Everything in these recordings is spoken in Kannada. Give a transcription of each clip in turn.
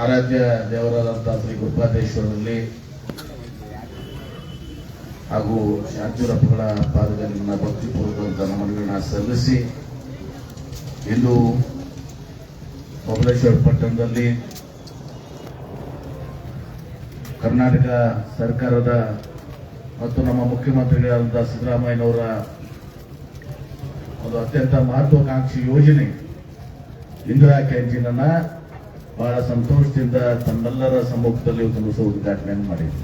ಆರಾಧ್ಯ ದೇವರಾದಂತಹ ಶ್ರೀ ಗುರುಪಾದೇಶ್ವರರಲ್ಲಿ ಹಾಗೂ ಶಾಂತಿರಪ್ಪಗಳ ಪಾದದಲ್ಲಿ ನನ್ನ ಭಕ್ತಿಪೂರ್ವಕವಂತ ನಮನಗಳನ್ನ ಸಲ್ಲಿಸಿ, ಇಂದು ಬಬಲೇಶ್ವರ ಪಟ್ಟಣದಲ್ಲಿ ಕರ್ನಾಟಕ ಸರ್ಕಾರದ ಮತ್ತು ನಮ್ಮ ಮುಖ್ಯಮಂತ್ರಿಗಳಾದಂತಹ ಸಿದ್ದರಾಮಯ್ಯನವರ ಒಂದು ಅತ್ಯಂತ ಮಹತ್ವಾಕಾಂಕ್ಷಿ ಯೋಜನೆ ಇಂದಿರಾ ಕ್ಯಾಂಟೀನ್ ಅನ್ನ ಬಹಳ ಸಂತೋಷದಿಂದ ತಮ್ಮೆಲ್ಲರ ಸಮ್ಮುಖದಲ್ಲಿ ಇವತ್ತು ಸಹ ಉದ್ಘಾಟನೆಯನ್ನು ಮಾಡಿದ್ರು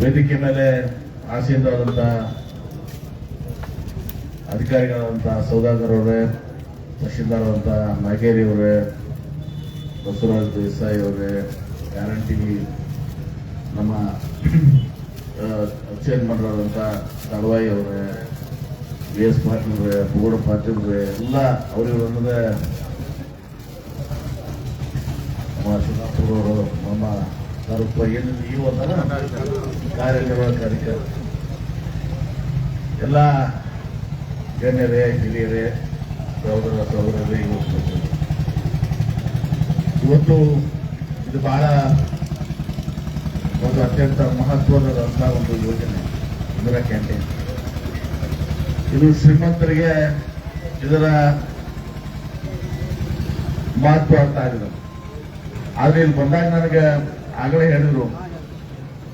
ವೇದಿಕೆ ಮೇಲೆ ಆಸೀನರಾದಂತಹ ಅಧಿಕಾರಿಗಳಾದಂತಹ ಸೌದಾಗರ್ ಅವರೇ, ತಹಶೀಲ್ದಾರ್ ನಾಗೇರಿ ಅವರೇ, ಬಸವರಾಜ್ ದೇಸಾಯಿ ಅವರೇ, ಗ್ಯಾರಂಟಿ ನಮ್ಮ ಚೇರ್ಮನ್ ಆದಂತಹ ತಳವಾಯಿ ಅವರೇ ವಿ ಎಸ್ ಪಾಟೀಲ್ ಅವರೇ ಪೂಗಡ ಪಾಟೀಲ್ ಅವರೇ, ಎಲ್ಲ ಅವರಿವರು ಶಿವಪುರ ಅವರು ನಮ್ಮ ಸ್ವಲ್ಪ ಏನು ಈ ಒಂದರ ಕಾರ್ಯನಿರ್ವಾಹಕ ಎಲ್ಲ ಗಣ್ಯರೇ ಹಿರಿಯರೇ ಸಹೋದರ ಸಹೋದರರೇ ಇವತ್ತು ಇವತ್ತು ಇದು ಬಹಳ ಒಂದು ಅತ್ಯಂತ ಮಹತ್ವದಂತ ಒಂದು ಯೋಜನೆ ಇಂದಿರಾ ಕ್ಯಾಂಟೀನ್ ಇದು ಶ್ರೀಮಂತರಿಗೆ ಇದರ ಮಹತ್ವ ಅಂತ ಆಗಿದೆ ಆದ್ರೆ ಇಲ್ಲಿ ಬಂದಾಗ ನನಗೆ ಆಗಲೇ ಹೇಳಿದ್ರು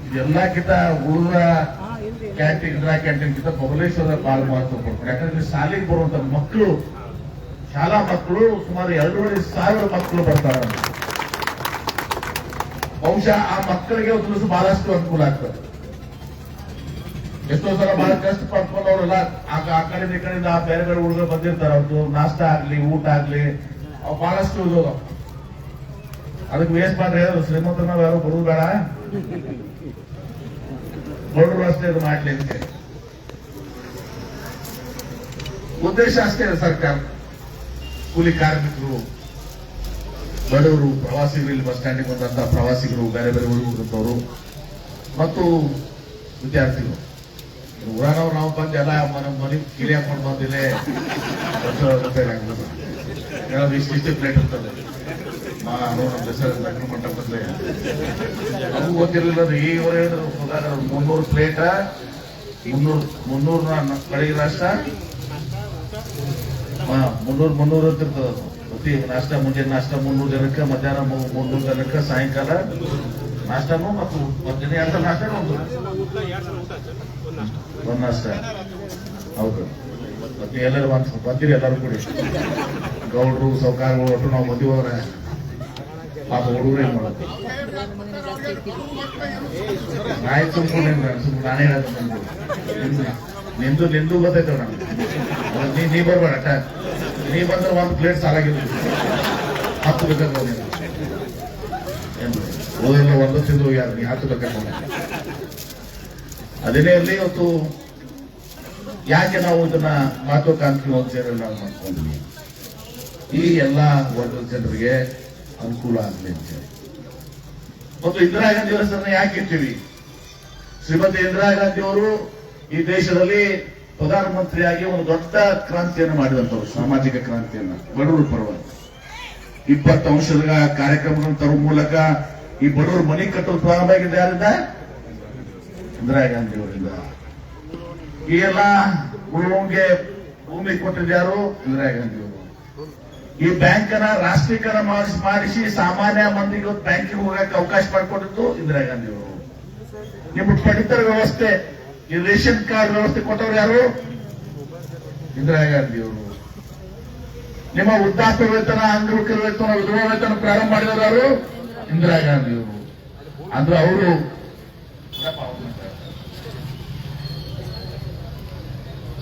ಇದೆಲ್ಲಕ್ಕಿಂತ ಉಳಿದ ಕ್ಯಾಂಟೀನ್ ಇಂದಿರಾ ಕ್ಯಾಂಟೀನ್ ಕಿಂತ ಬಬಲೇಶ್ವರ ಬಹಳ ಮಹತ್ವ ಕೊಡ್ತಾರೆ. ಯಾಕಂದ್ರೆ ಶಾಲೆಗೆ ಬರುವಂತ ಮಕ್ಕಳು, ಶಾಲಾ ಮಕ್ಕಳು ಸುಮಾರು ಎರಡೂವರೆ ಸಾವಿರ ಮಕ್ಕಳು ಬರ್ತಾರ. ಬಹುಶಃ ಆ ಮಕ್ಕಳಿಗೆ ಒಂದು ದಿವಸ ಬಹಳಷ್ಟು ಅನುಕೂಲ ಆಗ್ತದೆ. ಎಷ್ಟೋ ಸಲ ಬಹಳ ಕಷ್ಟ ಪಡ್ಕೊಂಡು ಅವರೆಲ್ಲ ಆ ಕಡೆಯಿಂದ ಈ ಕಡೆಯಿಂದ ಆ ಬೇರೆ ಬೇರೆ ಹುಡುಗರು ಬಂದಿರ್ತಾರೆ. ಅವ್ರದ್ದು ನಾಷ್ಟ ಆಗ್ಲಿ, ಊಟ ಆಗ್ಲಿ ಬಹಳಷ್ಟು. ಅದಕ್ಕೆ ವೇಸ್ಟ್ ಮಾಡ್ರಿ ನಾವು ಯಾರು ಬರುದು ಬೇಡ. ಬಡವರು ಅಷ್ಟೇ ಇದು ಮಾಡ್ಲಿ ಅಂತ ಉದ್ದೇಶ ಅಷ್ಟೇ ಸರ್ಕಾರ. ಕೂಲಿ ಕಾರ್ಮಿಕರು, ಬಡವರು, ಪ್ರವಾಸಿಗರು, ಇಲ್ಲಿ ಬಸ್ ಸ್ಟ್ಯಾಂಡಿಗೆ ಬಂದಂತ ಪ್ರವಾಸಿಗರು, ಬೇರೆ ಬೇರೆ ಊರುಗಳಿದ್ದವರು ಮತ್ತು ವಿದ್ಯಾರ್ಥಿಗಳು. ಊರಾನವ್ರು ನಾವು ಬಂದು ಎಲ್ಲ ಮನೆ ಮನೆ ಕಿಲಿ ಹಾಕೊಂಡು ಬಂದಿಲ್ಲ ಇಷ್ಟಿಷ್ಟು ಪ್ಲೇಟ್ ಇರ್ತದೆ. ನಮ್ಮ ಹೆಸರು ಲಗ್ನ ಮಂಟಪದಲ್ಲಿ. ಅದು ಗೊತ್ತಿರಲಿಲ್ಲ ಅದು ಈವರೆ ಹೇಳಿದ್ರು ಮುನ್ನೂರು ಪ್ಲೇಟ, ಮುನ್ನೂರು ಮುನ್ನೂರು ಕಡೆಗೆ ನಾಷ್ಟ ಮುನ್ನೂರು ಮುನ್ನೂರು ಅಂತ ಇರ್ತದೆ ಪ್ರತಿ ನಾಷ್ಟ ಮುಂಜಾನೆ ನಾಷ್ಟ ಮುನ್ನೂರು ಜನಕ್ಕೆ, ಮಧ್ಯಾಹ್ನ ಮುನ್ನೂರು ಜನಕ್ಕೆ, ಸಾಯಂಕಾಲ ನಾಷ್ಟನು ಮತ್ತು ಮಧ್ಯಾಹ್ನ ಎರಡು ನಾಷ್ಟ ಒಂದು. ಒಂದು ನಾಷ್ಟ. ಹೌದು. ಮತ್ತೆ ಎಲ್ಲರೂ ಬಂದಿರಿ ಎಲ್ಲರೂ ಕೂಡಿ. ಗೌಡ್ರು, ಸೌಕಾರಗಳು ಒಟ್ಟು ನಾವು ಬಂದಿ ಪಾಪ ಹುಡುಗರು ಏನ್ ಮಾಡೋದು? ಆಯ್ತು ಸುಮ್ಮನೆ ನಾನೇ ಹೇಳೋದು ನಿಮ್ದು ನಿಂದು ನಿಂದು ಗೊತ್ತೈತೆ ನಾನು ನೀ ನೀ ಬರ್ಬೇಡ. ನೀ ಬಂದ್ರೆ ಒಂದು ಪ್ಲೇಟ್ ಸಾಲಾಗಿಲ್ಲ ಹತ್ತು ಬೇಕಾದ್ರೆ ಏನು ಓದೆಲ್ಲ ಒಂದು ತಿಂದು ಯಾರು ನೀ ಹತ್ತು ಬೇಕಾದ್ರೆ ಹೋಗಿ. ಅದೇನೇ ಇರಲಿ ಇವತ್ತು ಯಾಕೆ ನಾವು ಇದನ್ನ ಮಹತ್ವಾಕಾಂಕ್ಷಿ ಹೋಗ್ತೇವೆ ನಾವು ಮಾಡ್ಕೊಂಡ್ವಿ ಈ ಎಲ್ಲ ವರ್ಗದ ಜನರಿಗೆ ಅನುಕೂಲ ಆಗಲಿ ಅಂತ ಹೇಳಿ ಮತ್ತು ಇಂದಿರಾ ಗಾಂಧಿ ಹೆಸರನ್ನ ಯಾಕೆ ಇರ್ತೀವಿ ಶ್ರೀಮತಿ ಇಂದಿರಾ ಗಾಂಧಿ ಅವರು ಈ ದೇಶದಲ್ಲಿ ಪ್ರಧಾನಮಂತ್ರಿಯಾಗಿ ಒಂದು ದೊಡ್ಡ ಕ್ರಾಂತಿಯನ್ನು ಮಾಡಿದಂಥವ್ರು, ಸಾಮಾಜಿಕ ಕ್ರಾಂತಿಯನ್ನ, ಬಡವರು ಪರವಾಗಿ. ಇಪ್ಪತ್ತು ಅಂಶದ ಕಾರ್ಯಕ್ರಮಗಳನ್ನು ತರುವ ಮೂಲಕ ಈ ಬಡವರು ಮನೆ ಕಟ್ಟಲು ಪ್ರಾರಂಭ ಆಗಿದೆ ಯಾರಿಂದ? ಇಂದಿರಾ ಗಾಂಧಿ ಅವರಿಂದ. ಈ ಎಲ್ಲ ಭೂಮಿ ಕೊಟ್ಟಿದ್ದಾರು ಇಂದಿರಾ ಗಾಂಧಿ ಈ ಬ್ಯಾಂಕನ್ನ ರಾಷ್ಟ್ರೀಕರಣ ಮಾಡಿಸಿ ಮಾಡಿಸಿ ಸಾಮಾನ್ಯ ಮಂದಿಗೆ ಬ್ಯಾಂಕಿಗೆ ಹೋಗಕ್ಕೆ ಅವಕಾಶ ಮಾಡಿಕೊಟ್ಟಿದ್ದು ಇಂದಿರಾ ಗಾಂಧಿ ಅವರು. ನಿಮ್ಮ ಪಡಿತರ ವ್ಯವಸ್ಥೆ, ಈ ರೇಷನ್ ಕಾರ್ಡ್ ವ್ಯವಸ್ಥೆ ಕೊಟ್ಟವ್ರು ಯಾರು? ಇಂದಿರಾ ಗಾಂಧಿ ಅವರು. ನಿಮ್ಮ ಉದ್ದಾಪ ವೇತನ ಅಂಗವಿಕಲ ವೇತನ, ವಿಧವಾ ವೇತನ ಪ್ರಾರಂಭ ಮಾಡಿದವರು ಯಾರು? ಇಂದಿರಾ ಗಾಂಧಿ ಅವರು. ಅಂದ್ರೆ ಅವರು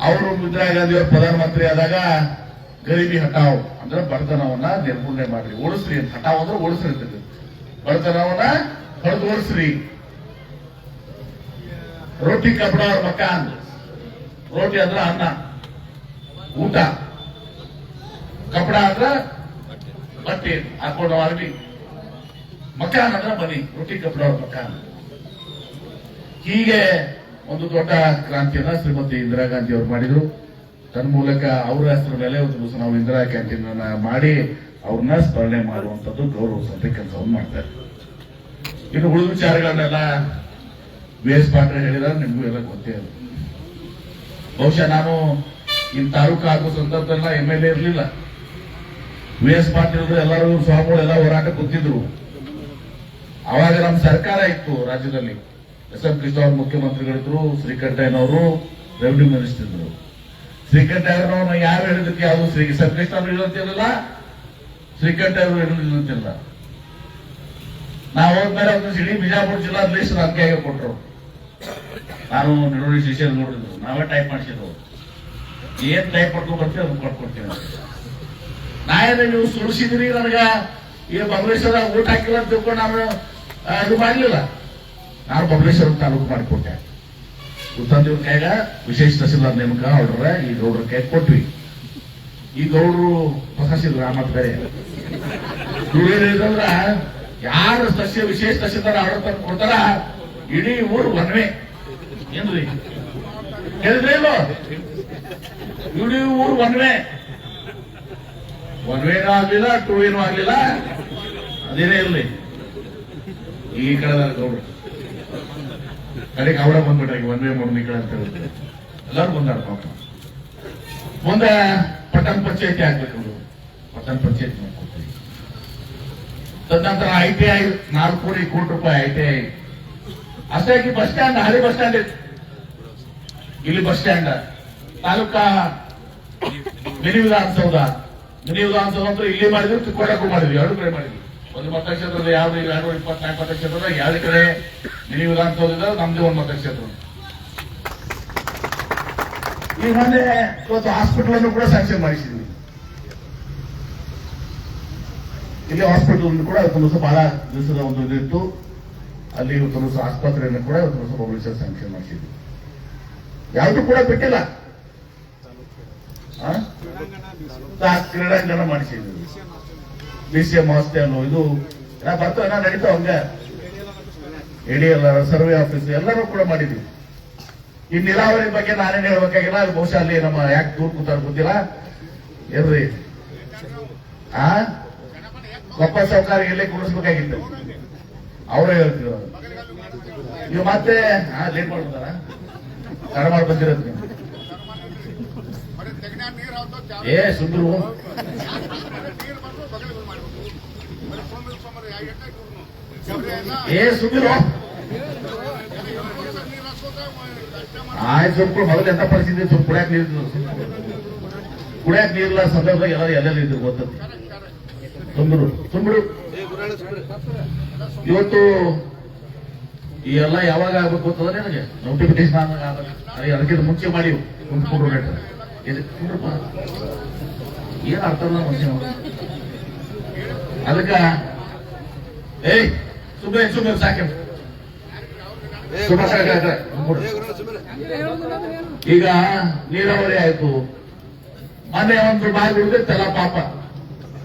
ಅವರು ಇಂದಿರಾ ಗಾಂಧಿ ಅವರು ಪ್ರಧಾನಮಂತ್ರಿ ಆದಾಗ ಗರೀಬಿ ಹಟಾವ್ ಅಂದ್ರೆ ಬಡತನವನ್ನ ನಿರ್ಮೂಲನೆ ಮಾಡ್ರಿ ಓಡಿಸ್ರಿ ಅಂತ. ಹಟಾವ್ ಅಂದ್ರೆ ಓಡಿಸ್ರಿ ಅಂತ. ಬಡತನವನ್ನ ಹೊಡೆದು ಓಡಿಸ್ರಿ. ರೊಟ್ಟಿ ಕಪಡ ಅವ್ರ ಮಕಾನ್ ರೋಟಿ ಅಂದ್ರೆ ಅನ್ನ. ಊಟ. ಕಪಡ ಅಂದ್ರೆ ಬಟ್ಟೆ. ಹಾಕೊಂಡು ಆಗ್ಲಿ ಮಕಾನ್ ಅಂದ್ರೆ ಮನಿ. ರೊಟ್ಟಿ ಕಪಡ ಅವ್ರ ಮಕಾನ್ ಹೀಗೆ ಒಂದು ದೊಡ್ಡ ಕ್ರಾಂತಿಯನ್ನ ಶ್ರೀಮತಿ ಇಂದಿರಾ ಗಾಂಧಿ ಅವರು ಮಾಡಿದ್ರು. ತನ್ಮೂಲಕ ಅವರ ಹೆಸರಲ್ಲೇ ಒಂದು ದಿವಸ ನಾವು ಇಂದಿರಾ ಕ್ಯಾಂಟೀನ್ ಮಾಡಿ ಅವ್ರನ್ನ ಸ್ಮರಣೆ ಮಾಡುವಂಥದ್ದು ಗೌರವಿಸುವಂತ ಕೆಲಸವನ್ನು ಮಾಡ್ತಾರೆ ಇನ್ನು ಉಳಿದ ವಿಚಾರಗಳನ್ನೆಲ್ಲ ವಿ ಎಸ್ ಪಾಟ್ರೆ ಹೇಳಿದ್ರೆ, ನಿಮಗೂ ಎಲ್ಲ ಗೊತ್ತೇ ಅದು. ಬಹುಶಃ ನಾನು ಇನ್ ತಾಲೂಕು ಆಗೋ ಸಂದರ್ಭದಲ್ಲ ಎಂ ಎಲ್ ಎ ಇರಲಿಲ್ಲ. ವಿ ಎಸ್ ಪಾಟೀಲ್ ಎಲ್ಲರೂ ಸ್ವಾಮಿಗಳು ಎಲ್ಲ ಹೋರಾಟ ಕೂತಿದ್ರು. ಅವಾಗ ನಮ್ಮ ಸರ್ಕಾರ ಇತ್ತು ರಾಜ್ಯದಲ್ಲಿ. ಎಸ್. ಎಂ. ಕೃಷ್ಣ ಮುಖ್ಯಮಂತ್ರಿಗಳಿದ್ರು, ಶ್ರೀಕಂಠಯ್ಯನವರು, ರೆವಿನ್ಯೂ ಮಿನಿಸ್ಟರ್ ಇದ್ರು ಶ್ರೀಕಂಠಯ್ಯನವ್ರನ್ನ ಯಾರು ಹೇಳಿದಕ್ಕೆ ಯಾವುದು ಶ್ರೀ ಅವರು ಹೇಳುತ್ತಿರಲಿಲ್ಲ ಶ್ರೀಕಂಠಯ್ಯವರು ಹೇಳುತ್ತಿಲ್ಲ ನಾವು ಹೋದ್ಮೇಲೆ ಒಂದು ಇಡೀ ಬಿಜಾಪುರ ಜಿಲ್ಲಾ ಜಿಲ್ಲಾಧೀಶ ನನಗೆ ಕೊಟ್ಟರು ನಾನು ನಿರೋಡಿ ಶಿಷ್ಯ ನೋಡಿದ್ರು. ನಾವೇ ಟೈಪ್ ಮಾಡಿಸಿದ್ರು. ಏನ್ ಟೈಪ್ ಮಾಡ್ಕೊಂಡು ಬರ್ತೀವಿ ಅದನ್ನ ಕೊಟ್ಕೊಡ್ತೀವಿ ಅಂತ. ನಾ ಏನೇ ನೀವು ಸುಳಿಸಿದ್ರಿ ನನಗ. ಈ ಬಬಲೇಶ್ವರ ಊಟ ಹಾಕಿಲ್ಲ ಅಂತ ತಿಳ್ಕೊಂಡು ನಾನು ಇದು ಮಾಡಲಿಲ್ಲ. ನಾನು ಬಬಲೇಶ್ವರ ತಾಲೂಕು ಮಾಡಿಕೊಟ್ಟೆ. ಉತ್ತಂದಿವ್ರ ಕೈಗ ವಿಶೇಷ ತಹಸೀಲ್ದಾರ್ ನೇಮಕ ಆರ್ಡರ್ ಈ ಗೌಡ್ರ ಕೈ ಕೊಟ್ವಿ. ಈ ಗೌಡ್ರು ಹೊಸ ಆಮದ್ ಬೇರೆ. ಇವ್ರೇನಿದ್ರ ಯಾರು ಸಸ್ಯ ವಿಶೇಷ ತಹಸೀಲ್ದಾರ್ ಆರ್ಡರ್ ಕೊಡ್ತಾರ, ಇಡೀ ಊರು ಒನ್ವೆ. ಏನ್ರಿ? ಹೇಳಿದ್ರೆ ಇಲ್ಲೋ ಇಡೀ ಊರು ಒನ್ವೆ. ಒನ್ವೇನೂ ಆಗ್ಲಿಲ್ಲ ಟೂ ಏನೂ ಆಗ್ಲಿಲ್ಲ. ಅದೇನೇ ಇರ್ಲಿ. ಈ ಕಡೆ ಗೌಡ್ರು. ಕಡೆಗೆ ಅವರ ಬಂದ್ಬಿಟ್ರೆ ಒನ್ ವೇ ಕಡೆ ಅಂತ ಹೇಳಿದ್ರು ಎಲ್ಲರೂ ಬಂದಾರ ಪಾಪ. ಮುಂದೆ ಪಟ್ಟಣ ಪಂಚಾಯತಿ ಆಗ್ಬೇಕು ಪಟ್ಟಣ ಪಂಚಾಯತಿ ಮಾಡ್ಕೊಡ್ತೀವಿ. ತದನಂತರ ಐ ಟಿ ಐ ನಾಲ್ಕು ಕೋಟಿ ಕೋಟಿ ರೂಪಾಯಿ ಐ ಟಿ ಐ ಅಷ್ಟೇ ಬಸ್ ಸ್ಟ್ಯಾಂಡ್, ಹಳೆ ಬಸ್ ಸ್ಟ್ಯಾಂಡ್ ಇಲ್ಲಿ ಬಸ್ ಸ್ಟ್ಯಾಂಡ್. ತಾಲೂಕಾ ಮಿನಿ ವಿಧಾನಸೌಧ. ಮಿನಿ ವಿಧಾನಸೌಧ ಅಂದ್ರೆ ಇಲ್ಲಿ ಮಾಡಿದ್ರು ಚಿಕ್ಕೋಟಕ್ಕೂ ಮಾಡಿದ್ವಿ, ಎರಡು ಕಡೆ ಮಾಡಿದ್ವಿ. ಒಂದು ಮತಕ್ಷೇತ್ರದ ಯಾವ್ದು ಎರಡು ಇಪ್ಪತ್ನಾಲ್ಕು ಮತಕ್ಷೇತ್ರದ ಎರಡು ಕಡೆ ನಿಲ್ಲಿಲ್ಲ ಅಂತ ಹೋದ್ರೆ ನಮ್ದು ಒಂದು ಮತಕ್ಷೇತ್ರ ಈ ಮೊನ್ನೆ ಇವತ್ತು ಹಾಸ್ಪಿಟಲ್ ಅನ್ನು ಕೂಡ ಸ್ಯಾಂಕ್ಷನ್ ಮಾಡಿಸಿದ್ವಿ. ಇಲ್ಲಿ ಹಾಸ್ಪಿಟಲ್ ಕೂಡ ಇವತ್ತು ದಿವಸ ಬಹಳ ದಿವಸದ ಒಂದು ಇದಿತ್ತು. ಅಲ್ಲಿ ಇವತ್ತು ದಿವಸ ಆಸ್ಪತ್ರೆಯನ್ನು ಕೂಡ ಇವತ್ತು ದಿವಸ ಪೊಲೀಸರು ಸ್ಯಾಂಕ್ಷನ್ ಮಾಡಿಸಿದ್ವಿ ಯಾವುದು ಕೂಡ ಬಿಟ್ಟಿಲ್ಲ. ಕ್ರೀಡಾಂಗಣ ಮಾಡಿಸಿದ್ವಿ ಬಿ ಸಿ ಎಂ ಹಾಸ್ಟೆಲ್ ಇದು. ಬರ್ತಾವ ಎಲ್ಲ ನಡೀತಾವ ಹಂಗ ಇಡೀ ಎಲ್ಲ ಸರ್ವೆ ಆಫೀಸ್ ಎಲ್ಲರೂ ಕೂಡ ಮಾಡಿದ್ವಿ. ಈ ನೀರಾವರಿ ಬಗ್ಗೆ ನಾನೇನು ಹೇಳ್ಬೇಕಾಗಿಲ್ಲ ಅದು ಬಹುಶಃ ಅಲ್ಲಿ ನಮ್ಮ ಯಾಕೆ ದೂರ ಕೂತಾರ ಗೊತ್ತಿಲ್ಲ. ಇರ್ರಿ. ಆ? ಕೊಪ್ಪ ಸರ್ಕಾರ ಇಲ್ಲಿ ಕುಡಿಸ್ಬೇಕಾಗಿತ್ತು ಅವರೇ ಹೇಳ್ತೀವಿ ನೀವು ಮತ್ತೆ ಲೇಟ್ ಮಾಡ್ಬಿಡ್ತಾರ? ತಡ ಮಾಡಿ ಬಂದಿರೋದು ನೀವು. ಏ ಸುಂದ್ರು ಏ ಸುಂದ್ರು ಆಯ್ತು ಮೊದಲು ಎಂತ ಪರಿಸ್ಥಿತಿ ಸುಮ್ ಕುಡಿಯಾಕ ನೀರು ಕುಡಿಯಕ್ ನೀರಿಲ್ಲ ಸಂದರ್ಭದಾಗ ಎಲ್ಲರೂ ಎಲ್ಲೆಲ್ಲ ಇದ್ರು ಗೊತ್ತದ್ದು ತುಂಬಿಡು ತುಂಬಿಡು. ಇವತ್ತು ಈ ಎಲ್ಲ ಯಾವಾಗ ಆಗ್ಬೇಕು ಅಂತಂದ್ರೆ ನನಗೆ? ನೋಟಿಫಿಕೇಶನ್ ಅದಕ್ಕಿಂತ ಮುಂಚೆ ಮಾಡಿ ಕುಂತ್ಕೊಂಡು ಕುಂಡ್ರಪ್ಪ ಏನ್ ಅರ್ಥ ಮುಂಚೆ ಮನುಷ್ಯ ಅದಕ್ಕ ಏಯ್ ಸುಮ್ಮನೆ ಸುಮ್ಮನೆ ಸಾಕೆ. ಈಗ ನೀರಾವರಿ ಆಯ್ತು. ಮನೆ ಒಂದು ಬಾಗಿ ಉಳಿದಿತ್ತಲ್ಲ ಪಾಪ.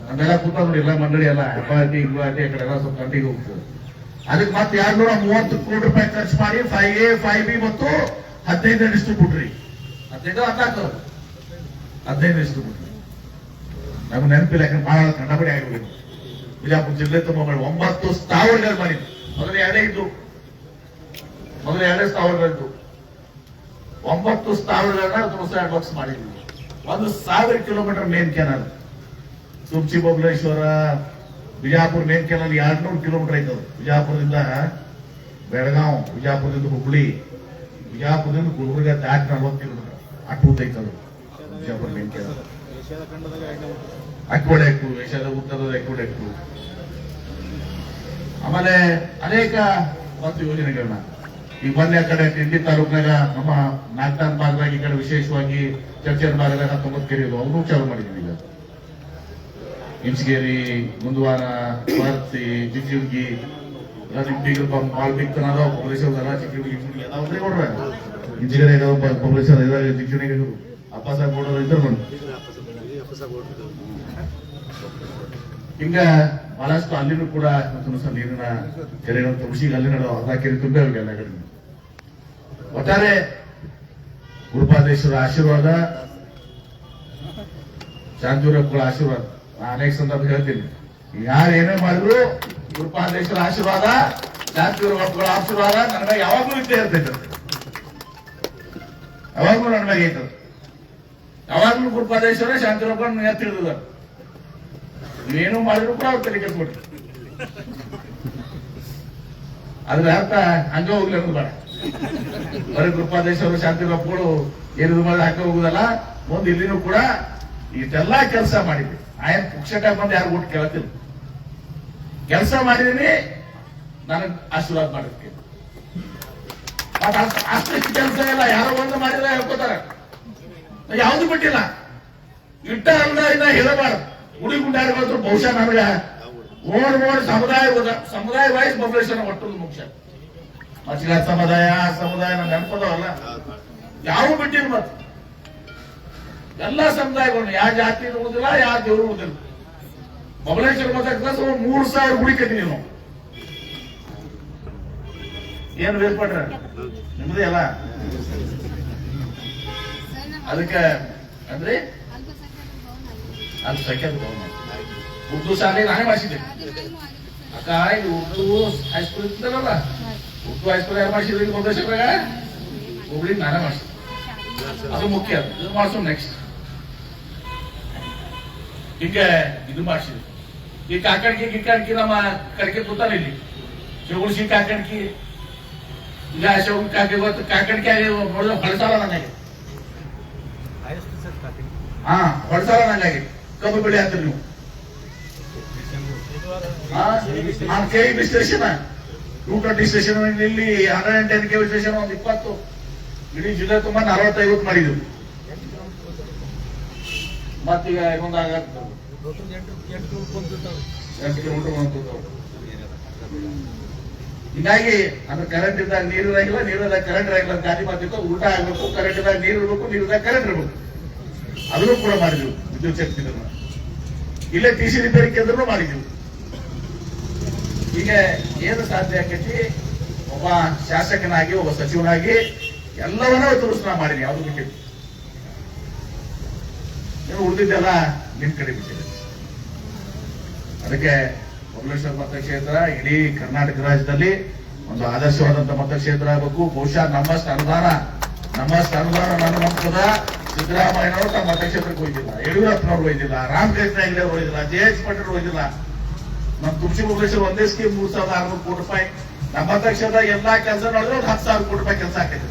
ಅದೆಲ್ಲ ಕೂತ ನೋಡಿ ಎಲ್ಲ ಮಂಡಳಿ ಎಲ್ಲ ಹೆಬ್ಬಾಟಿ ಗುವಾಹಟಿ ಆ ಕಡೆ ಎಲ್ಲ ಸ್ವಲ್ಪ ಕಂಟಿಗೆ ಹೋಗ್ತದೆ ಅದಕ್ಕೆ ಮತ್ತೆ ಎರಡ್ನೂರ ಮೂವತ್ತು ಕೋಟಿ ರೂಪಾಯಿ ಖರ್ಚು ಮಾಡಿ ಫೈವ್ ಎ ಫೈವ್ ಬಿ ಮತ್ತು ಹದಿನೈದು ಡಿಸ್ಟ್ರಿಬ್ಯೂಟ್ರಿ ಹದಿನೈದು ಹದಿನಾಲ್ಕು. ಹದಿನೈದು ಡಿಸ್ಟ್ರಿಬ್ಯೂಟ್ರಿ ನಮ್ಗೆ ನೆನಪಿಲ್ಲ ಯಾಕಂದ್ರೆ ಬಹಳ ಕಂಡಪಡಿ ಆಗಿಬಿಟ್ಟು ಬಿಜಾಪುರ ಜಿಲ್ಲೆ ತುಂಬ ಮಾಡಿ ಒಂಬತ್ತು ಸ್ಥಾವರಗಳು ಮಾಡಿದ್ವಿ ಮೊದಲು ಎರಡೇ ಇದ್ದು ಮೊದಲು ಎರಡೇ ಸ್ಥಾವರಗಳಿದ್ದು ಒಂಬತ್ತು ಸ್ಥಾವರಗಳನ್ನ ತುಳಸ ಬಾಕ್ಸ್ ಮಾಡಿದ್ವಿ. ಒಂದು ಸಾವಿರ ಕಿಲೋಮೀಟರ್ ಮೇನ್ ಕೆನಲ್ ತುಮಸಿ, ಬಬ್ಲೇಶ್ವರ, ಬಿಜಾಪುರ ಮೇನ್ ಕೆನಲ್ ಎರಡ್ನೂರು ಕಿಲೋಮೀಟರ್ ಐತದ ಬಿಜಾಪುರದಿಂದ ಬೆಳಗಾವ್ ಬಿಜಾಪುರದಿಂದ ಹುಬ್ಳಿ, ಬಿಜಾಪುರದಿಂದ ಗುಲ್ಬರ್ಗ ದಾಟಿ ನಲ್ವತ್ತು ಕಿಲೋಮೀಟರ್. ಅಟ್ಟು ಐತದು ಬಿಜಾಪುರ ಮೇನ್ ಕೆನಾಲ್ ಅಕ್ವಡೆಕ್ಕು ಏಷ್ಯಾದ ಉತ್ತರದ ಅಕ್ವಡೆಕ್ಕು ಆಮೇಲೆ ಅನೇಕ ಮತ್ತು ಯೋಜನೆಗಳನ್ನ. ಈ ಮೊನ್ನೆ ಕಡೆ ತಿಂಡಿ ತಾಲೂಕಿನಾಗ ನಮ್ಮ ನಾಗ್ತಾನ್ ಭಾಗದಾಗ ಈ ಕಡೆ ವಿಶೇಷವಾಗಿ ಚರ್ಚೆನ ಭಾಗದಾಗ ಹತ್ತೊಂಬತ್ತು ಕೆರೆ ಇದು ಅವನು ಚಾಲು ಮಾಡಿದ್ವಿ ಈಗ. ಇಂಚಗೇರಿ ಮುಂದುವಾರ ಸ್ವಾರ್ಥಿ ಜಿಗ್ಜಿರ್ಗಿ ಎಲ್ಲ ನಿಮ್ ಬೀಗರು ಭಾಳ ಬಿಗ್ ತನ ಅದಾವ ಪಬ್ಲಿಷರ್ ಅದಾವ ಚಿಕ್ಕಿ ಚಿಕ್ಕಿ ಅದಾವ್ರಿ ನೋಡ್ರ ಇಂಜಿನಿಯರ್ ಪಬ್ಲಿಷರ್ ಜಿಗ್ಜಿಣಿಗೆ ಅಪ್ಪ ಸಾಹೇಬ್ ನೋಡೋರು ಇದ್ರು ಬಂದು. ಹಿಂಗ ಬಹಳಷ್ಟು ಅಲ್ಲಿನೂ ಕೂಡ ಸಹ ನೀರಿನ ಕೆರೆಗಳ ತುಳಸಿಗೆ ಅಲ್ಲಿ ಅರ್ಧ ಕೆರೆ ತುಂಬೆ ಎಲ್ಲ ಕಡೆ. ಒಟ್ಟಾರೆ ಗುರುಪಾದೇಶ್ವರ ಆಶೀರ್ವಾದ ಶಾಂತಿವರಪ್ಪಗಳ ಆಶೀರ್ವಾದ. ನಾನು ಅನೇಕ ಸಂದರ್ಭ ಹೇಳ್ತೀನಿ. ಯಾರು ಏನೇ ಮಾಡಿದ್ರು ಗುರುಪಾದೇಶ್ವರ ಆಶೀರ್ವಾದ ಜಾತಿ ಆಶೀರ್ವಾದ ನನ್ನ ಯಾವಾಗಲೂ ಯಾವಾಗ್ಲೂ ಇದ್ದೇ ಇರ್ತೈತೆ. ಯಾವಾಗ್ಲೂ ನನ್ನ ಐತದ ಯಾವಾಗ್ಲೂ ಗುರುಪಾದೇಶ್ವರ ಶಾಂತಿ ನನ್ನ ನೀವೇನು ಮಾಡಿದ್ರು ಕೂಡ ಅವ್ರು ತಲೆ ಕೊಟ್ಟು ಅದ್ರ ಅರ್ಥ ಹಂಗ ಹೋಗ್ಲಿ ಅನ್ನೋದು ಬೇಡ. ಬರೀ ಕೃಪಾದೇಶ್ವರ ಶಾಂತಿ ಒಪ್ಪಗಳು ಏನು ಮಾಡಿ ಹಾಕ ಹೋಗುದಲ್ಲ, ಮುಂದೆ ಇಲ್ಲಿನೂ ಕೂಡ ಇದೆಲ್ಲ ಕೆಲಸ ಮಾಡಿದ್ವಿ. ಆಯನ್ ಪುಕ್ಷಕ ಬಂದು ಯಾರು ಊಟ ಕೇಳ್ತಿಲ್ಲ. ಕೆಲಸ ಮಾಡಿದೀನಿ, ನನಗೆ ಆಶೀರ್ವಾದ ಮಾಡಿರ್ತೀನಿ ಅಷ್ಟು ಕೆಲಸ ಇಲ್ಲ ಯಾರೋ ಒಂದು ಮಾಡಿಲ್ಲ ಹೇಳ್ಕೋತಾರ. ಯಾವ್ದು ಬಿಟ್ಟಿಲ್ಲ. ಇಟ್ಟ ಅಲ್ಲ ಇನ್ನ ಹೇಳಬಾರ್ದು. ಗುಡಿ ಗುಂಡಾರಿಗಳು ಬಹುಶಃ ನನಗ ಓಡ್ ಓಡ್ ಸಮುದಾಯ ಸಮುದಾಯ ವೈಸ್ ಪಾಪ್ಯುಲೇಷನ್ ಒಟ್ಟು ಮುಖ್ಯ ಮಚ್ಚಿಗ ಸಮುದಾಯ, ಆ ಸಮುದಾಯ ನನ್ನ ನೆನಪದವಲ್ಲ? ಯಾವ ಬಿಟ್ಟಿನ ಮತ್ತೆ? ಎಲ್ಲ ಸಮುದಾಯಗಳು ಯಾವ ಜಾತಿ ಇರುವುದಿಲ್ಲ ಯಾವ ದೇವರು ಇರುವುದಿಲ್ಲ. ಬಬಲೇಶ್ವರ ಮತ ಮೂರು ಸಾವಿರ ಗುಡಿ ನಾವು. ಏನು ಬೇರ್ಪಟ್ರ ನಿಮ್ದೇ ಅಲ್ಲ? ಅದಕ್ಕೆ ಅಂದ್ರೆ ಅದು ಸಂಖ್ಯಾತ ಭವನ ಉರ್ದು ಶಾಲೆ ನಾನೇ ಮಾಡಿಸಿದ್ದೆ ಅಕ್ಕ ಇದು ಉರ್ದು ಹೈಸ್ಕೂಲ್ ಇರ್ತದಲ್ಲ ಉರ್ದು ಹೈಸ್ಕೂಲ್ ಯಾರು ಮಾಡಿಸಿದ್ರು ಈಗ ಬಬಲೇಶ್ವರಾಗ ಹುಬ್ಳಿಗೆ ನಾನೇ ಮಾಡಿಸಿದ್ದೆ ಅದು ಮುಖ್ಯ ಅದು ಇದು ಮಾಡಿಸೋ ನೆಕ್ಸ್ಟ್ ಈಗ ಇದು ಮಾಡಿಸಿದ್ವಿ ಈ ಕಾಕಡ್ಕಿ ಗಿಕ್ಕಡ್ಕಿ ನಮ್ಮ ಕಡ್ಕೆ ಕೂತಾರ ಇಲ್ಲಿ ಶಿವಗುಳ್ಸಿ ಕಾಕಡ್ಕಿ ಈಗ ಶಿವ ಕಾಕಿ ಗೊತ್ತು ಕಾಕಡ್ಕಿ ಆಗಿ ನೋಡಿದ್ರೆ ಹೊಳಸಾಲ ನನಗೆ ಹಾ ಹೊಳಸಾಲ ನನಗೆ ಕಬ್ಬು ಬೆಳೆ ಹಾಕ್ರಿ ನೀವು? ನಾನು K B station. Two twenty station ಇಲ್ಲಿ hundred and ten K B station ಒಂದು ಇಪ್ಪತ್ತು. ಇಡೀ ಜಿಲ್ಲೆ ತುಂಬಾ ನಲವತ್ತೈವತ್ತು ಮಾಡಿದ್ರು. ಮತ್ತೀಗ ಇನ್ನೊಂದಾಗ ಎಂಟು ಹೀಗಾಗಿ ಅಂದ್ರೆ ಕರೆಂಟ್ ಇದ್ದಾಗ ನೀರು ಇರಾಗಿಲ್ಲ ನೀರು ಇದ್ದಾಗ ಕರೆಂಟ್ ಇರಾಗಿಲ್ಲ ಗಾದಿ ಮಾತಿತ್ತು ಉಲ್ಟಾ ಆಗ್ಬೇಕು ಕರೆಂಟ್ ಇದ್ದಾಗ ನೀರು ಇರಬೇಕು, ನೀರು ಇದ್ದಾಗ ಕರೆಂಟ್ ಇರಬೇಕು. ಅದನ್ನು ಕೂಡ ಮಾಡಿದ್ವಿ ವಿದ್ಯುತ್ ಶಕ್ತಿ ಇಲ್ಲೇ ಟಿ ಸಿ ರಿಪೇರಿ ಕೇಂದ್ರನೂ ಮಾಡಿದ್ವಿ ಹೀಗೆ ಏನು ಸಾಧ್ಯ ಆಕೈತಿ? ಒಬ್ಬ ಶಾಸಕನಾಗಿ, ಒಬ್ಬ ಸಚಿವನಾಗಿ ಎಲ್ಲವನ್ನ ತೋರಿಸ್ ನಾ ಮಾಡಿದ್ವಿ, ಯಾವ್ದು ಬಿಟ್ಟಿದ್ದು ನೀವು ಉಳಿದಿದ್ದೆಲ್ಲ ನಿಮ್ ಕಡೆ ಬಿಟ್ಟಿದೆ. ಅದಕ್ಕೆ ಬಬಲೇಶ್ವರ ಮತಕ್ಷೇತ್ರ, ಇಡೀ ಕರ್ನಾಟಕ ರಾಜ್ಯದಲ್ಲಿ ಒಂದು ಆದರ್ಶವಾದಂತಹ ಮತಕ್ಷೇತ್ರ ಆಗಬೇಕು. ಬಹುಶಃ ನಮ್ಮಷ್ಟು ಅನುದಾನ ನಮ್ಮಷ್ಟು ಅನುದಾನ ನನ್ನ ಮಕ್ಕಳ ಸಿದ್ದರಾಮಯ್ಯನವರು ತಮ್ಮ ಮತಕ್ಷೇತ್ರಕ್ಕೆ ಹೋಯ್ತಿಲ್ಲ ಯಡಿಯೂರಪ್ಪನವ್ರು ಹೋಗಿಲ್ಲ. ರಾಮಕೃಷ್ಣ ಹೆಗ್ಡೆ ಹೋಗಿಲ್ಲ. ಜೆ ಎಚ್ ಪಟೇಲ್ ಹೋಗಿಲ್ಲ. ನಮ್ಮ ತುಳಸಿ ಬಬಲೇಶ್ವರ ಒಂದೇ ಸ್ಕೀಮ್ ಮೂರ್ ಸಾವಿರದ ಆರ್ನೂರು ಕೋಟಿ ರೂಪಾಯಿ. ನಮ್ಮ ಅಧ್ಯಕ್ಷದ ಎಲ್ಲಾ ಕೆಲಸ ಮಾಡಿದ್ರೆ ಒಂದು ಹತ್ತು ಸಾವಿರ ಕೋಟಿ ರೂಪಾಯಿ ಕೆಲಸ ಹಾಕಿದೆ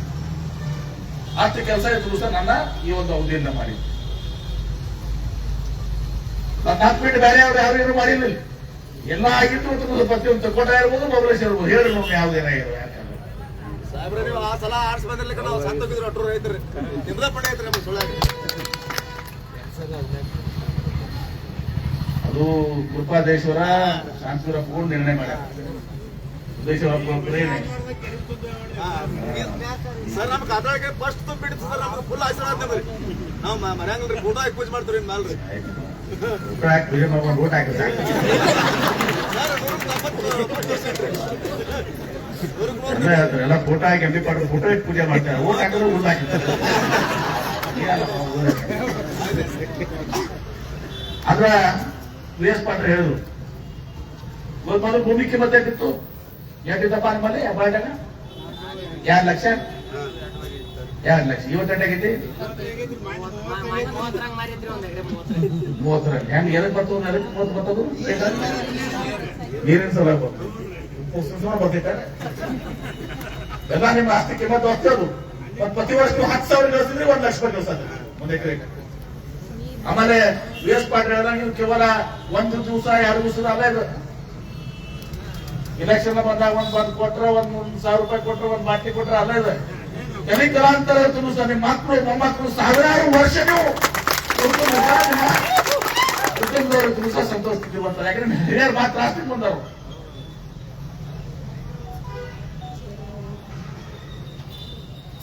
ಅಷ್ಟು ಕೆಲಸ ಇದ್ರು ಸಹ ನನ್ನ ಈ ಒಂದು ಅವಧಿಯಿಂದ ಮಾಡಿ. ನನ್ನ ಹತ್ತು ಬಿಟ್ಟು ಬೇರೆ ಅವ್ರು ಯಾರು ಏನು ಮಾಡಿಲ್ಲ ಇಲ್ಲಿ. ಎಲ್ಲ ಆಗಿತ್ತು ಪ್ರತಿಯೊಂದು ಕೋಟ ಇರ್ಬೋದು ಬಬಲೇಶ್ವರ ಇರ್ಬೋದು. ಹೇಳಿ ನೋಡಿ ಯಾವ್ದೇನಾಗಿರೋ ಸಾಹೇಬ್ರೆ ನೀವು ಆ ಸಲ ಆರ್ಸ್ ಬಂದಿರ್ಲಿಕ್ಕೆ ನಾವು ಸಂತೋಗಿದ್ರು ಅಟ್ರು ರೈತರು. ನಿಮ್ದ ಪಡೆ ಐತ್ರಿ ನಮ್ಮ ಸುಳ್ಳ. ಅದು ಕೃಪಾದೇಶ್ವರ ಶಾಂತಿವರಪ್ಪ ನಿರ್ಣಯ ಮಾಡ್ಯಾರ. ಸರ್ ನಮ್ ಅದ್ರಾಗೆ ಫಸ್ಟ್ ಬಿಡ್ತು ಸರ್ ನಮ್ಗೆ ಫುಲ್ ಆಶೀರ್ವಾದ ರೀ ನಾವು ಮನ್ಯಾಂಗಲ್ರಿ ಫೋಟೋ ಹಾಕಿ ಪೂಜೆ ಮಾಡ್ತೀವಿ ಮೇಲ್ರಿ ಪೂಜೆ ಮಾಡ್ಕೊಂಡು ಊಟ ಹಾಕಿ ಸರ್ ನೂರಕ್ಕೆ ತೊಂಬತ್ತು ಎಲ್ಲ ಫೋಟೋ ಹಾಕಿ ಎಂ ಪಿ ಪಾಟೀಲ್ ಫೋಟೋ ಇಟ್ಟು ಪೂಜೆ ಮಾಡ್ತಾರೆ. ಓಟ್ ಹಾಕಿದ್ರೆ ಊಟ ಹಾಕಿರ್ತಾರೆ ಅದ್ರ ವಿ ಎಸ್ ಪಾಟ್ರ ಹೇಳಿದ್ರು ಮೊದಲು ಭೂಮಿ ಕಿಮ್ಮತ್ ಎಷ್ಟಿತ್ತು ಎಷ್ಟಿದ್ದಪ್ಪ ನಿಮ್ಮಲ್ಲಿ ಅಬ್ಬಾಟಾಗ ಎರಡು ಲಕ್ಷ? ಎರಡು ಲಕ್ಷ. ಇವತ್ತು ಎಷ್ಟಾಗೈತಿ ಮೂವತ್ತರಂಗ್ ಮಾರಿದ್ರಿ ಒಂದ್ ಎಕರೆ ಮೂವತ್ತರ ಹೆಂಗ್ ಎದಕ್ ಬರ್ತದ ಮೂವತ್ತು ಬರ್ತದ? ನೀರಿನ ಸಲ ಬರ್ತೈತ ಎಲ್ಲ ನಿಮ್ಮ ಆಸ್ತಿ ಕಿಮ್ಮತ್ ಹೋಗ್ತದು ಮತ್ ಪ್ರತಿ ವರ್ಷ ನೀವು ಹತ್ತು ಸಾವಿರ ಗಳಿಸಿದ್ರೆ ಒಂದ್ ಲಕ್ಷ ರೂಪಾಯಿ ಗಳಿಸೋದು ಒಂದ್ ಎಕರೆ ಆಮೇಲೆ ವಿ ಎಸ್ ಪಾಟೀಲ್ ಹೇಳಿದಾಗ ನೀವು ಕೇವಲ ಒಂದು ದಿವಸ, ಎರಡು ದಿವಸದ ಅಲ್ಲ ಇಲೆಕ್ಷನ್ ಬಂದಾಗ ಒಂದ್ ಬಂದ್ ಕೊಟ್ರ ಒಂದ್ ಒಂದ್ ಸಾವಿರ ರೂಪಾಯಿ ಕೊಟ್ರ ಒಂದ್ ಬಾಟ್ಲಿ ಕೊಟ್ರ ಅಲ್ಲ ಇದೆ. ತಲೆ ತಲಾಂತರ ಇರ್ತದೆ ಸರ್ ನಿಮ್ಮ ಮಕ್ಕಳು ಮೊಮ್ಮಕ್ಕಳು ಸಾವಿರಾರು ವರ್ಷ ನೀವು ದಿವಸ ಸಂತೋಷ ಯಾಕಂದ್ರೆ ಹಿರಿಯರು ಮಾತ್ರ ಆಸ್ತಿ ಬಂದವರು.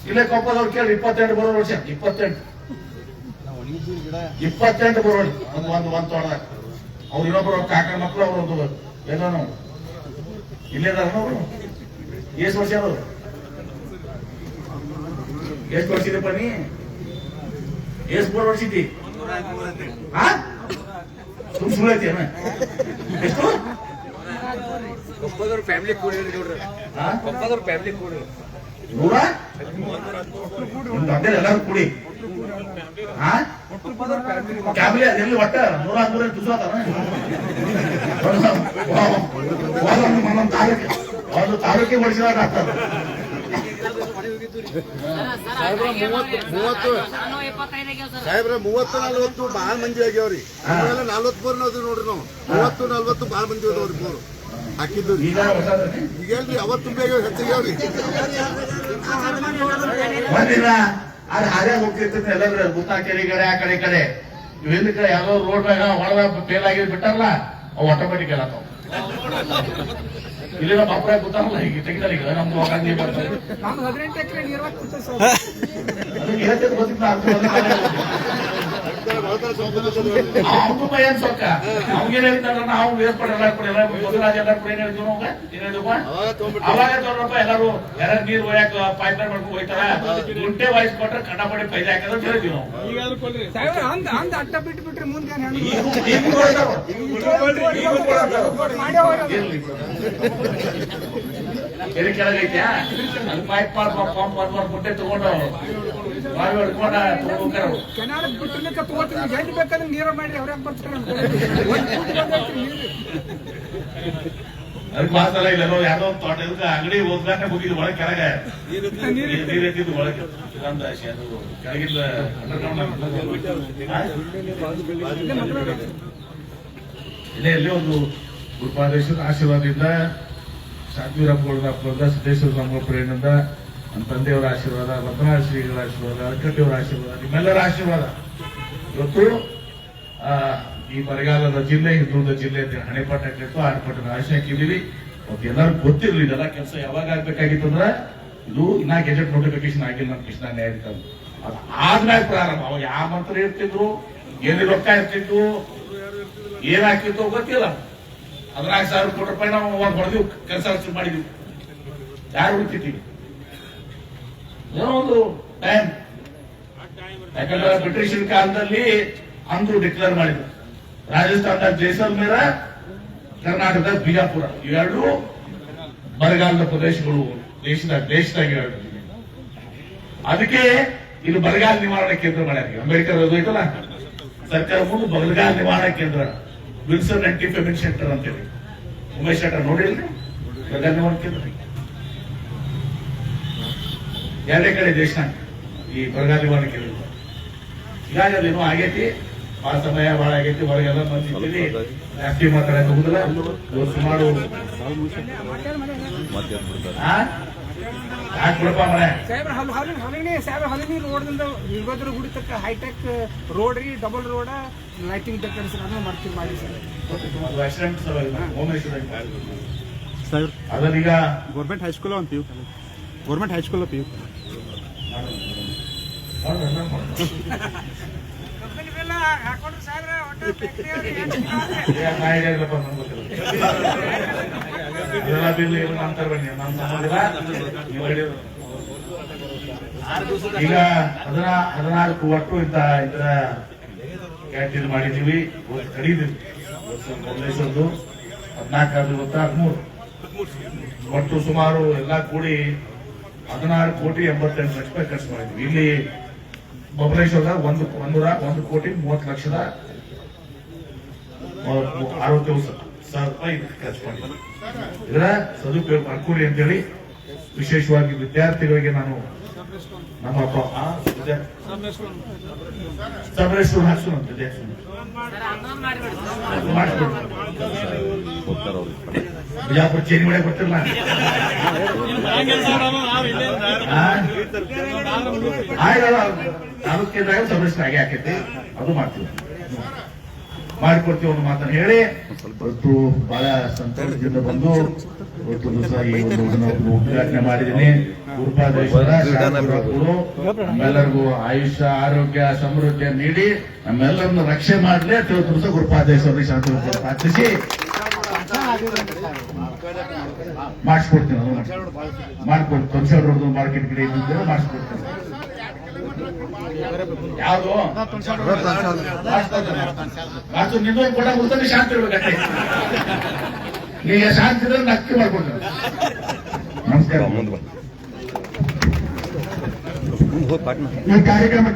ಇಲ್ಲೇ ಕೊಪ್ಪದವ್ರು ಕೇಳಿ ಇಪ್ಪತ್ತೆಂಟು ಬರೋ ವರ್ಷ ಇಪ್ಪತ್ತೆಂಟು. ಇಪ್ಪತ್ತೆಂಟು ಬರೋಳಿ ಒಂದು ಒಂದು ಒಂದು ತೋಟದಾಗ ಅವ್ರು ಇನ್ನೊಬ್ರು ಅವ್ರ ಕಾಕ ಮಕ್ಕಳು ಅವ್ರು ಒಂದು ಏನೋ ಇಲ್ಲೇ ಅವರು? ಎಷ್ಟು ವರ್ಷ ಅವರು? ಎಷ್ಟು ವರ್ಷ ಇದೆ ಬನ್ನಿ? ಎಷ್ಟು ಮೂರು ವರ್ಷ ಇದ್ದಿ ತುಂಬ ಸುಳ್ಳು ಏನ ಎಷ್ಟು? ಒಪ್ಪದವ್ರ ಫ್ಯಾಮಿಲಿ ಕೂಡಿರಿ ನೋಡ್ರಿ. ಹಾ? ಒಪ್ಪದವ್ರ ಫ್ಯಾಮಿಲಿ ಕೂಡಿರಿ ನೂರ ಎಲ್ಲಾರು ಕೂಡಿ. ಕ್ಯಾಬ್ಲೆ ಒಟ್ಟ? ನೂರ ತುಸಾತಾನ ತಾಲೂಕು. ಒಂದು ತಾಲೂಕಿಗೆ ಆಗ್ತದ. ಸಾಹೇಬ್ರ ಮೂವತ್ತು ನಲ್ವತ್ತು ಬಹಳ ಮಂದಿ ಆಗ್ಯಾವ್ರಿ. ನಲ್ವತ್ ಮೂರ್ ಅದು ನೋಡ್ರಿ ನಾವು. ಮೂವತ್ತು ನಲ್ವತ್ತು ಬಹಳ ಮಂದಿ ಅದಾವ್ರಿ ಬೋರ್ ಹಾಕಿದ್ದು. ಈಗ ಹೇಳ್ರಿ ಅವತ್ತು ಬೇಗ ಹೆಚ್ಚಾಗ್ಯಾವ್ರಿ. ಒಂದಿನ ಆದ್ರೆ ಹಾಗೆ ಹೋಗ್ತಿರ್ತೀನಿ ಎಲ್ಲರೂ ಗುತ್ತಾ ಕೆರೆ ಕಡೆ ಆ ಕಡೆ ಈ ಕಡೆ. ಇವೆಲ್ಲ ಕಡೆ ಯಾವ್ದೋ ರೋಡ್ ಮ್ಯಾಗ ಹೊಡೆದ ಫೇಲ್ ಆಗಿದ್ ಬಿಟ್ಟಾರಲ್ಲ ಅವು ಆಟೋಮೆಟಿಕ್ ಎಲ್ಲ ತಾವು ಇಲ್ಲಿ ನಮ್ಮ ಅಪ್ಪ ಗೊತ್ತಾರಲ್ಲ ಈಗ ತೆಗಿತಾರೆ ಈಗ. ನಮ್ದು ಹೋಗಂಗೆ ಬರ್ತದೆ ಹೇಳ್ತಿದ್ದು ಗೊತ್ತಿಲ್ಲ ಅರ್ಥ ಭಯ ಅನ್ಸೋಕ ಅವ್ಗೇನ್ ಹೇಳ್ತಾರ ನಾವು ಎಲ್ಲ ಕೊಡಿ ಎಲ್ಲ ಕೊಡಿ ಏನ್ ಹೇಳ್ತೀವಿ ನಾವು ಏನ್ ಹೇಳಿದ್ವ ಅವಾಗ ತೋರಪ್ಪ ಎಲ್ಲರೂ ಎರಡ್ ನೀರ್ ಒಯ್ಯಾಕ ಪೈಪ್ ಲೈನ್ ಮಾಡ್ಕೊಂಡು ಹೋಯ್ತಾರ. ಗುಂಟೆ ವಾಯ್ಸ್ ಕೊಟ್ರೆ ಕಡಪಡಿ ಪೈದೆ ಹಾಕದ ಅಂತ ಹೇಳ್ತೀವಿ ನಾವು. ಅಂದ್ ಅಂದ್ ಅಡ್ಡ ಬಿಟ್ಟು ಬಿಟ್ರೆ ಮುಂದೆ ಕೆಳಗೈತ್ಯಾ ಪೈಪ್ ಮಾಡ್ಕೊಂಡು ಪಂಪ್ ಮಾಡ್ಕೊಂಡು ಗುಂಟೆ ತಗೊಂಡು ಕೆನಾಲ್ ಬಿಟ್ಟಿರ್ಲಿಕ್ಕೆ ತಗೋತೀನಿ. ಎಲ್ಲಿ ಬೇಕಾದ್ರೆ ನೀರ ಮಾಡಿ ಅವ್ರ್ಯಾಗ ಬರ್ತಾರೆ ಅದಕ್ಕೆ ಇಲ್ಲ ಒಂದು ತೋಟ ಇದಕ್ಕೆ ಅಂಗಡಿ ಹೋದ್ಮೇಲೆ ಮುಗಿದು ಒಳಗೆ ಕೆಳಗೆ. ನೀರು ಎತ್ತಿದ್ದು ಒಳಗೆ. ಅದು ಇಲ್ಲೇ ಇಲ್ಲೇ ಒಂದು ಗುರುಪಾದೇಶ್ವರ ಆಶೀರ್ವಾದದಿಂದ ಶಾಂತಿ ರಾಮಗೌಡ ಸಿದ್ದೇಶ್ವರ ನಮ್ಮ ನಮ್ಮ ತಂದೆಯವರ ಆಶೀರ್ವಾದ ಭದ್ರಾ ಶ್ರೀಗಳ ಆಶೀರ್ವಾದ ಅಕ್ಕಟ್ಟಿಯವರ ಆಶೀರ್ವಾದ, ನಿಮ್ಮೆಲ್ಲರ ಆಶೀರ್ವಾದ. ಇವತ್ತು ಈ ಬರಗಾಲದ ಜಿಲ್ಲೆ, ಹಿಂದುಳಿದ ಜಿಲ್ಲೆ ಅಂತ ಹಾಕಿತ್ತು ಆರ್ಪಟ್ಟದ ಆಶೆ ಹಾಕಿದೀವಿ ಮತ್ತೆ ಎಲ್ಲರೂ ಗೊತ್ತಿರಲಿ, ಇದೆಲ್ಲ ಕೆಲಸ ಯಾವಾಗ ಆಗ್ಬೇಕಾಗಿತ್ತು ಅಂದ್ರೆ, ಇದು ಇನ್ನ ಗೆಜೆಟ್ ನೋಟಿಫಿಕೇಶನ್ ಆಗಿಲ್ಲ ನಮ್ಮ ಕೃಷ್ಣ ನ್ಯಾಯಾಧಿಕಾರಿ ಅದು ಆದ್ಮೇಲೆ ಪ್ರಾರಂಭ. ಅವಾಗ ಯಾವ ಮಂತ್ರ ಇರ್ತಿದ್ರು ಎಲ್ಲಿ ರೊಕ್ಕ ಇರ್ತಿತ್ತು ಏನಾಗ್ತಿತ್ತು ಗೊತ್ತಿಲ್ಲ. ಹದಿನಾಲ್ಕು ಸಾವಿರ ಕೋಟಿ ರೂಪಾಯಿ ನಾವು ಅವಾಗ ಹೊಡೆದಿವ್, ಕೆಲಸ ಮಾಡಿದ್ವಿ. ಯಾರು ಹುಡುಕಿದ್ದೀವಿ ಏನೋ ಒಂದು ಟೈಮ್ ಯಾಕಂದ್ರೆ ಬ್ರಿಟಿಷರ ಕಾಲದಲ್ಲಿ ಅಂದ್ರು ಡಿಕ್ಲೇರ್ ಮಾಡಿದ್ರು. ರಾಜಸ್ಥಾನದ ಜೈಸಲ್ಮೇರ ಕರ್ನಾಟಕದ ಬಿಜಾಪುರ. ಇವೆರಡು ಬರಗಾಲದ ಪ್ರದೇಶಗಳು, ದೇಶದ, ದೇಶದಾಗ ಎರಡು ಅದಕ್ಕೆ ಇಲ್ಲಿ ಬರಗಾಲ ನಿವಾರಣಾ ಕೇಂದ್ರ ಮಾಡ್ಯಾರ ಅಂಬೇಡ್ಕರ್ ಅದು ಐತಲ್ಲ? ಸರ್ಕಾರ ಮುಂದೆ ಬರಗಾಲ ನಿವಾರಣಾ ಕೇಂದ್ರ. ವಿಲ್ಸನ್ ಆಂಟಿ ಪೇಮೆಂಟ್ ಸೆಂಟರ್ ಅಂತೇಳಿ. ಉಮೇಶ್ ಶೆಟ್ಟರ್ ನೋಡಿಲ್ರಿ? ಬರಗಾಲ ನಿವಾರಣಾ ಕೇಂದ್ರ. ಎರಡೇ ಕಡೆ ದೇಶ ಈ ಬರಗಾಲಿ ಕೇಳಿದ್ರು. ಹೀಗಾಗಿ ಅದೇನೋ ಆಗೈತಿ ಬಹಳ ಸಮಯ ಬಹಳ ಆಗೈತಿ ಹೊರಗೆಲ್ಲ ಬಂದಿದ್ದೀವಿ. ಜಾಸ್ತಿ ಮಾತಾಡಕ್ ಹೋಗುದಿಲ್ಲ. ಸುಮಾರು ಆ? ಮನೆ? ಸಾಹೇಬ್ರ ಸಾಹೇಬ್ರ ರೋಡ್ದಿಂದ ವೀರಭದ್ರ ಗುಡಿ ತಕ್ಕ ಹೈಟೆಕ್ ರೋಡ್ ರೀ ಡಬಲ್ ರೋಡ್ ಲೈಟಿಂಗ್ ಡೆಕೋರೇಷನ್ ಅದನ್ನ ಮಾಡ್ತೀವಿ ಮಾಡಿ ಸರ್ ಆಕ್ಸಿಡೆಂಟ್ ಸರ್ ಅದನ್ನೀಗ ಗೌರ್ಮೆಂಟ್ ಹೈಸ್ಕೂಲ್ ಅಂತೀವಿ. Government high school P U ಈಗ ಹದಿನಾ ಹದಿನಾಲ್ಕು ಒಟ್ಟು ಇಂತ ಇದರ ಕ್ಯಾಂಟೀನ್ ಮಾಡಿದೀವಿ. ಕರೀದಿವಿ ಹದಿನಾಲ್ಕು ಇವತ್ತು ಹದಿಮೂರು. ಒಟ್ಟು ಸುಮಾರು ಎಲ್ಲ ಕೂಡಿ ಹದಿನಾರು ಕೋಟಿ ಎಂಬತ್ತೆಂಟು ಲಕ್ಷ ರೂಪಾಯಿ ಖರ್ಚು ಮಾಡಿದ್ವಿ. ಇಲ್ಲಿ ಬಬಲೇಶ್ವರದ ಒಂದು ಒಂದೂರ ಒಂದು ಕೋಟಿ ಮೂವತ್ತು ಲಕ್ಷದ ಅರವತ್ತೇಳು ಸಾವಿರ ರೂಪಾಯಿ ಖರ್ಚು ಮಾಡಿದ್ವಿ. ಇದರ ಸದುಪಯೋಗ ಮಾಡ್ಕೊಳ್ಳಿ ಅಂತೇಳಿ ವಿಶೇಷವಾಗಿ ವಿದ್ಯಾರ್ಥಿಗಳಿಗೆ ನಾನು ನಮ್ಮ ಅಂತ ಹಾಕ್ಸೋಣ ವಿದ್ಯಾರ್ಥಿ ಮಾಡಿಸ್ಬಿಡು. ಬಿಜಾಪುರ ಚೇರಿ ಒಳಗೆ ಬರ್ತಿರಲ್ಲ ಆಯ್ತಲ್ಲ ಸಮಸ್ಯೆ ಆಗಿ ಹಾಕೈತಿ. ಅದು ಮಾಡ್ತೀವಿ. ಮಾಡಿಕೊಡ್ತೀವಿ ಒಂದು ಮಾತನ್ನು ಹೇಳಿ ಇವತ್ತು ಬಹಳ ಸಂತೋಷದಿಂದ ಬಂದು ಇವತ್ತು ದಿವಸ ಈ ಒಂದು ಉದ್ಘಾಟನೆ- ಮಾಡಿದ್ದೀನಿ. ನಮ್ಮೆಲ್ಲರಿಗೂ ಆಯುಷ್ಯ, ಆರೋಗ್ಯ, ಸಮೃದ್ಧಿ ನೀಡಿ, ನಮ್ಮೆಲ್ಲರನ್ನು ರಕ್ಷೆ ಮಾಡಲಿ ದಿವಸ ಗುರುಪಾದೇಶ್ವರ ಶಾಂತಿವರಪ್ಪರು ಪ್ರಾರ್ಥಿಸಿ. ಮಾಡಿಸ್ಕೊಡ್ತೀನಿ ಅದು ಮಾಡಿಸ್ಕೊಡ್ತೀನಿ ತೊಂಸೆ ರೋಡ್ ಮಾರ್ಕೆಟ್ ಕಡೆ ಇದ್ದಿದ್ರೆ ಮಾಡಿಸ್ಕೊಡ್ತೀನಿ. ಯಾವುದು? ಅದು ನಿನ್ನ ಕೂಡ ಶಾಂತಿ ಇರ್ಬೇಕಂತೆ ಈಗ ಶಾಂತಿ ಇದ್ರೆ ನಕ್ಕಿ ಮಾಡ್ಕೊಂಡು ನಮಸ್ಕಾರ. ಈ ಕಾರ್ಯಕ್ರಮ